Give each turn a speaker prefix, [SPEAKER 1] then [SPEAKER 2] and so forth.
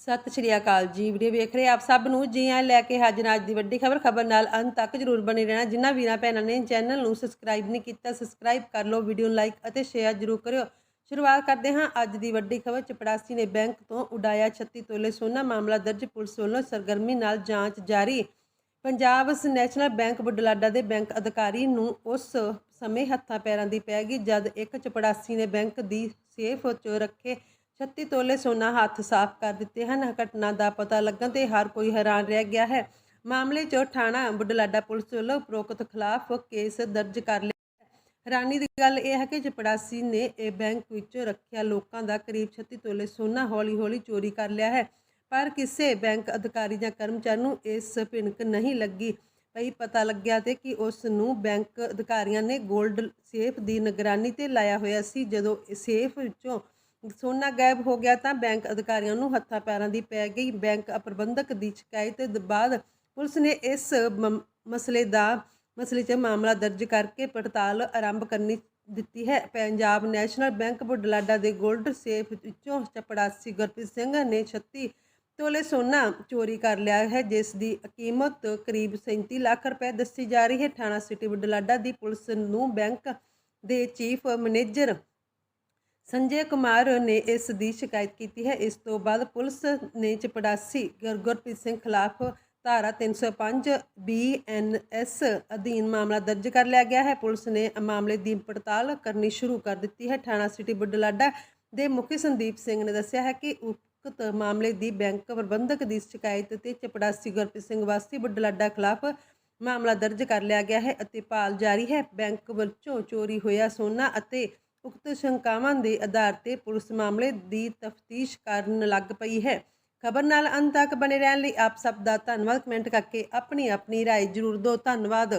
[SPEAKER 1] ਸਤਿ ਸ਼੍ਰੀ ਅਕਾਲ ਜੀ, ਵੀਡੀਓ ਵੇਖ ਰਹੇ ਆਪ ਸਭ ਨੂੰ? ਜੀ ਆਇਆਂ ਲੈ ਕੇ ਹਾਜ਼ਰ ਅੱਜ ਦੀ ਵੱਡੀ ਖਬਰ। ਖਬਰ ਨਾਲ ਅੰਤ ਤੱਕ ਜਰੂਰ ਬਣੇ ਰਹਿਣਾ। ਜਿਨ੍ਹਾਂ ਵੀਰਾਂ ਭੈਣਾਂ ਨੇ ਚੈਨਲ ਨੂੰ ਸਬਸਕ੍ਰਾਈਬ ਨਹੀਂ ਕੀਤਾ, ਸਬਸਕ੍ਰਾਈਬ ਕਰ ਲਓ, ਵੀਡੀਓ ਨੂੰ ਲਾਈਕ ਅਤੇ ਸ਼ੇਅਰ ਜਰੂਰ ਕਰਿਓ। ਸ਼ੁਰੂਆਤ ਕਰਦੇ ਹਾਂ ਅੱਜ ਦੀ ਵੱਡੀ ਖਬਰ। ਚਪੜਾਸੀ ਨੇ ਬੈਂਕ ਤੋਂ ਉਡਾਇਆ 36 ਤੋਲੇ ਸੋਨਾ ਮਾਮਲਾ ਦਰਜ। ਪੁਲਿਸ ਵੱਲੋਂ ਸਰਗਰਮੀ ਨਾਲ ਜਾਂਚ ਜਾਰੀ। ਪੰਜਾਬ ਨੈਸ਼ਨਲ ਬੈਂਕ ਬੁਢਲਾਡਾ ਦੇ ਬੈਂਕ ਅਧਿਕਾਰੀ ਨੂੰ ਉਸ ਸਮੇਂ ਹੱਥਾਂ ਪੈਰਾਂ ਦੀ ਪੈ ਗਈ। ਜਦ ਇੱਕ ਚਪੜਾਸੀ ਨੇ ਬੈਂਕ ਦੀ ਸੇਫ 'ਚ ਰੱਖੇ 36 ਤੋਲੇ ਸੋਨਾ ਹੱਥ ਸਾਫ਼ ਕਰ ਦਿੱਤੇ ਹਨ। ਘਟਨਾ ਦਾ ਪਤਾ ਲੱਗਣ ਤੇ ਹਰ ਕੋਈ ਹੈਰਾਨ ਰਹਿ ਗਿਆ ਹੈ। ਮਾਮਲੇ 'ਚ ਥਾਣਾ ਬੁਢਲਾਡਾ ਪੁਲਿਸ ਵੱਲੋਂ ਉਪਰੋਕਤ ਖਿਲਾਫ ਕੇਸ ਦਰਜ ਕਰ ਲਿਆ ਹੈਰਾਨੀ ਦੀ ਗੱਲ ਇਹ ਹੈ ਕਿ ਚਪੜਾਸੀ ਨੇ ਇਹ ਬੈਂਕ ਵਿੱਚੋਂ ਰੱਖਿਆ ਲੋਕਾਂ ਦਾ ਕਰੀਬ 36 ਤੋਲੇ ਸੋਨਾ ਹੌਲੀ-ਹੌਲੀ ਚੋਰੀ ਕਰ ਲਿਆ ਹੈ। ਪਰ ਕਿਸੇ ਬੈਂਕ ਅਧਿਕਾਰੀ ਜਾਂ ਕਰਮਚਾਰੀ ਨੂੰ ਇਸ ਭਿਣਕ ਨਹੀਂ ਲੱਗੀ। ਪਈ ਪਤਾ ਲੱਗਿਆ ਤੇ ਕਿ ਉਸ ਨੂੰ ਬੈਂਕ ਅਧਿਕਾਰੀਆਂ ਨੇ 골ਡ ਸੇਫ ਦੀ ਨਿਗਰਾਨੀ ਤੇ ਲਾਇਆ ਹੋਇਆ ਸੀ। ਜਦੋਂ ਸੇਫ ਵਿੱਚੋਂ ਸੋਨਾ ਗਾਇਬ ਹੋ ਗਿਆ ਤਾਂ ਬੈਂਕ ਅਧਿਕਾਰੀਆਂ ਨੂੰ ਹੱਥਾਂ ਪੈਰਾਂ ਦੀ ਪੈ ਗਈ। ਬੈਂਕ ਪ੍ਰਬੰਧਕ ਦੀ ਸ਼ਿਕਾਇਤ ਦੇ ਬਾਅਦ ਪੁਲਿਸ ਨੇ ਇਸ ਮ- ਮਸਲੇ ਦਾ, ਮਸਲੇ 'ਚ ਮਾਮਲਾ ਦਰਜ ਕਰਕੇ ਪੜਤਾਲ ਆਰੰਭ ਕਰਨੀ ਦਿੱਤੀ ਹੈ। ਪੰਜਾਬ ਨੈਸ਼ਨਲ ਬੈਂਕ ਬੁਢਲਾਡਾ ਦੇ 골ਡ ਸੇਫ ਵਿੱਚੋਂ ਚਪੜਾਸੀ ਗੁਰਪ੍ਰੀਤ ਸਿੰਘ ਨੇ 36 ਤੋਲੇ ਸੋਨਾ ਚੋਰੀ ਕਰ ਲਿਆ ਹੈ, ਜਿਸ ਦੀ ਕੀਮਤ ਕਰੀਬ 37 ਲੱਖ ਰੁਪਏ ਦੱਸੀ ਜਾ ਰਹੀ ਹੈ। ਥਾਣਾ ਸਿਟੀ ਬੁਢਲਾਡਾ ਦੀ ਪੁਲਿਸ ਨੂੰ ਬੈਂਕ ਦੇ ਚੀਫ ਮੈਨੇਜਰ ਸੰਜੇ ਕੁਮਾਰ ਨੇ ਇਸ ਦੀ ਸ਼ਿਕਾਇਤ ਕੀਤੀ ਹੈ। ਇਸ ਤੋਂ ਬਾਅਦ ਪੁਲਿਸ ਨੇ ਚਪੜਾਸੀ ਗੁਰ- ਗੁਰਪ੍ਰੀਤ ਸਿੰਘ ਖਿਲਾਫ ਧਾਰਾ 305 ਬੀਐਨਐਸ ਅਧੀਨ ਮਾਮਲਾ ਦਰਜ ਕਰ ਲਿਆ ਗਿਆ ਹੈ। ਪੁਲਿਸ ਨੇ ਮਾਮਲੇ ਦੀ ਪੜਤਾਲ ਕਰਨੀ ਸ਼ੁਰੂ ਕਰ ਦਿੱਤੀ ਹੈ। ਥਾਣਾ ਸਿਟੀ ਬੁੱਢਲਾਡਾ ਦੇ ਮੁਖੀ ਸੰਦੀਪ ਸਿੰਘ ਨੇ ਦੱਸਿਆ ਹੈ ਕਿ ਉਕਤ ਮਾਮਲੇ ਦੀ ਬੈਂਕ ਪ੍ਰਬੰਧਕ ਦੀ ਸ਼ਿਕਾਇਤ ਤੇ ਚਪੜਾਸੀ ਗੁਰਪ੍ਰੀਤ ਸਿੰਘ ਵਾਸੀ ਬੁੱਢਲਾਡਾ ਖਿਲਾਫ ਮਾਮਲਾ ਦਰਜ ਕਰ ਲਿਆ ਗਿਆ ਹੈ ਅਤੇ ਭਾਲ ਜਾਰੀ ਹੈ। ਬੈਂਕ ਵਿੱਚੋਂ ਚੋਰੀ ਹੋਇਆ ਸੋਨਾ ਅਤੇ ਉਕਤ ਸ਼ੰਕਾਵਾਂ ਦੇ ਆਧਾਰ ਤੇ ਪੁਲਿਸ ਮਾਮਲੇ ਦੀ ਤਫਤੀਸ਼ ਕਰਨ ਲੱਗ ਪਈ ਹੈ ਖਬਰ ਨਾਲ ਅੰਤ ਤੱਕ ਬਣੇ ਰਹਿਣ ਲਈ ਆਪ ਸਭ ਦਾ ਧੰਨਵਾਦ ਕਮੈਂਟ ਕਰਕੇ ਆਪਣੀ ਆਪਣੀ رائے ਜ਼ਰੂਰ ਦਿਓ ਧੰਨਵਾਦ